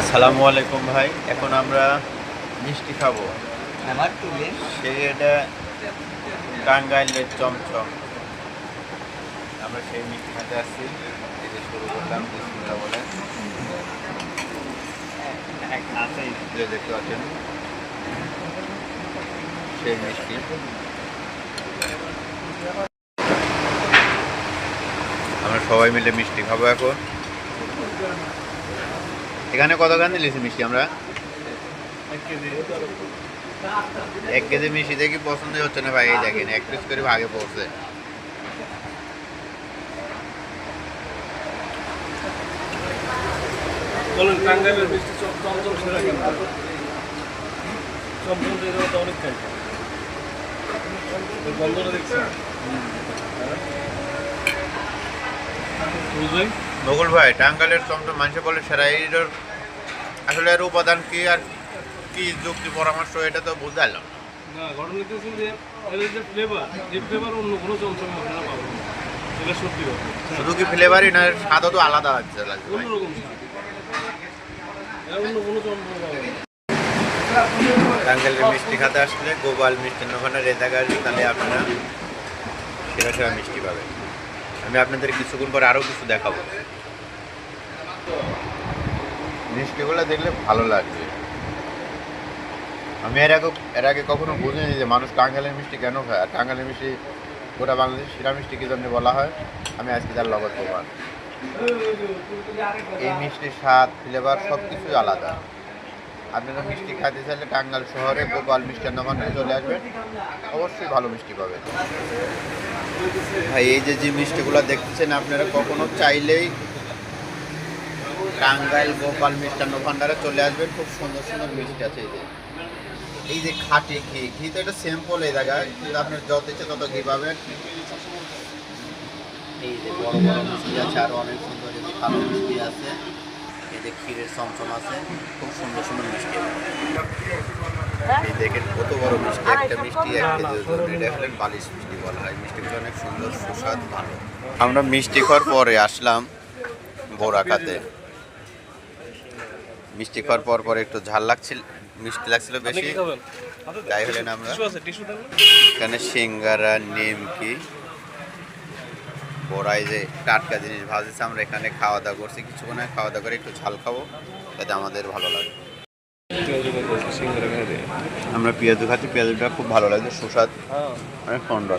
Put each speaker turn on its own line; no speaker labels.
আসসালামু আলাইকুম ভাই এখন আমরা মিষ্টি খাব। সেই এটা টাঙ্গাইলের চমচম। আমরা সেই মিষ্টি খেতে আসছি। শুরু করলাম বিসমিল্লাহ বলে। দেখতে পাচ্ছেন সেই মিষ্টি। আমরা সবাই মিলে মিষ্টি খাব এখন। এখানে কত গান দিয়েছি মিষ্টি আমরা? এক কেজি। মিষ্টি দেখি পছন্দ হচ্ছে না ভাই? এই দেখেন এক পিস করে ভাগে পড়ছে।
বলুন টাঙ্গাইলের মিষ্টি চপ চমচম সেরা কিন্তু। চমচম দিয়ে তো অনেক খাই গন্ধটা দেখছেন বুঝলেন?
নকুল ভাই টাঙ্গালের চমচম মানুষে বলে সেরা এইটার আসলে এর উপাদান কি আর কি যুক্তি পরামর্শ এটা তো বুঝতে পারলাম না।
ঘটনা দেখতেছেন যে এদের যে ফ্লেভার এই ফ্লেভার অন্য কোনো চমচমে আপনারা পাবেন না। এটা সত্যি কথা
শুধু কি ফ্লেভারই না স্বাদও তো আলাদা লাগছে লাগছে ভাই।
অন্যরকম স্বাদ। অন্য কোনো না
মিষ্টি খাতে আসলে গোপাল মিষ্টির ওখানে রেজা গাড়ি তাহলে আপনারা সেরা সেরা মিষ্টি পাবেন আমি আপনাদের কিছুক্ষণ পরে আরও কিছু দেখাবো। মিষ্টিগুলো দেখলে ভালো লাগবে। আমি এর আগে এর আগে কখনো বুঝিনি যে মানুষ টাঙ্গাইলের মিষ্টি কেন খায়, আর টাঙ্গাইলের মিষ্টি, গোটা বাংলাদেশ, শিরা মিষ্টি কী জন্য বলা হয়? আমি আজকে তার লগত প্রমাণ। এই মিষ্টির স্বাদ ফ্লেভার সব কিছুই আলাদা। আপনারা মিষ্টি খাইতে চাইলে টাঙ্গাইল শহরে গোপাল মিষ্টান্ন দোকানে চলে আসবেন। অবশ্যই ভালো মিষ্টি পাবেন। ভাই, এই যে যে মিষ্টিগুলো দেখতেছেন আপনারা, কখনো চাইলেই টাঙ্গাইল গোপাল মিষ্টান্ন ভান্ডারে চলে আসবেন। খুব সুন্দর সুন্দর মিষ্টি আছে এই যে। এই যে খাটি ঘি ঘি তো এটা সিম্পল এই জায়গায়, কিন্তু আপনার যত ইচ্ছে তত ঘি পাবেন। এই যে বড় বড় মিষ্টি আছে, আরও অনেক সুন্দর কালো মিষ্টি আছে। যে ক্ষীরের চমচম আছে খুব সুন্দর সুন্দর মিষ্টি এই দেখেন কত বড় মিষ্টি একটা মিষ্টি এক কেজি এটা হলেন বালিশ মিষ্টি বলা হয়। মিষ্টিগুলো অনেক সুন্দর সুস্বাদ ভালো। আমরা মিষ্টি খাওয়ার পরে আসলাম বোরাকাতে মিষ্টি খাওয়ার পর পরে একটু ঝাল লাগছিল মিষ্টি লাগছিল বেশি। তাই হলেন আমরা। এখানে সিঙ্গারা নিমকি বড়াই যে টাটকা জিনিস ভাজেছে আমরা এখানে খাওয়া দাওয়া করছি কিছুক্ষণ খাওয়া দাওয়া করে একটু ঝাল খাব যাতে আমাদের ভালো লাগে। আমরা পেঁয়াজু খাচ্ছি পেঁয়াজুটা খুব ভালো লাগে সুস্বাদ
হ্যাঁ।
অনেক সুন্দর